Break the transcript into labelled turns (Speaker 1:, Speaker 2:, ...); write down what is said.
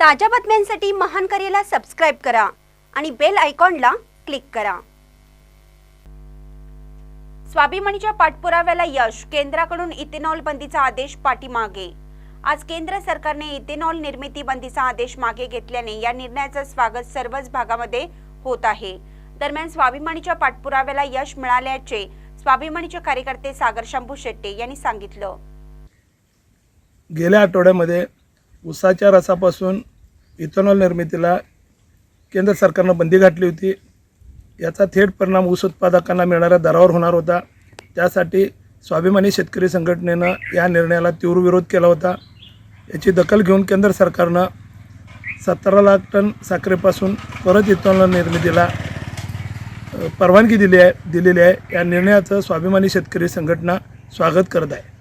Speaker 1: ताज्या बातम्यांसाठी महान करेला सबस्क्राईब करा आणि बेल आयकॉनला क्लिक करा. स्वाभिमानीच्या पाठपुराव्याला यश केंद्राकडून इथेनॉल बंदीचा आदेश पाठीमागे. आज केंद्र सरकारने इथेनॉल निर्मिती बंदीचा आदेश मागे घेतल्याने या निर्णयाचं स्वागत सर्वच भागामध्ये होत आहे. दरम्यान स्वाभिमानीच्या पाठपुराव्याला यश मिळाल्याचे स्वाभिमानीचे कार्यकर्ते सागर शंभू शेट्टे यांनी सांगितलं.
Speaker 2: गेल्या आठवड्यामध्ये ऊसाच्या रसापासून इथेनॉल निर्मितीला केंद्र सरकारनं बंदी घातली होती. याचा थेट परिणाम ऊस उत्पादकांना मिळणाऱ्या दरावर होणार होता. त्यासाठी स्वाभिमानी शेतकरी संघटनेनं या निर्णयाला तीव्र विरोध केला होता. याची दखल घेऊन केंद्र सरकारनं सतरा लाख टन साखरेपासून परत इथेनॉल निर्मितीला परवानगी दिली आहे दिलेली आहे. या निर्णयाचं स्वाभिमानी शेतकरी संघटना स्वागत करत आहे.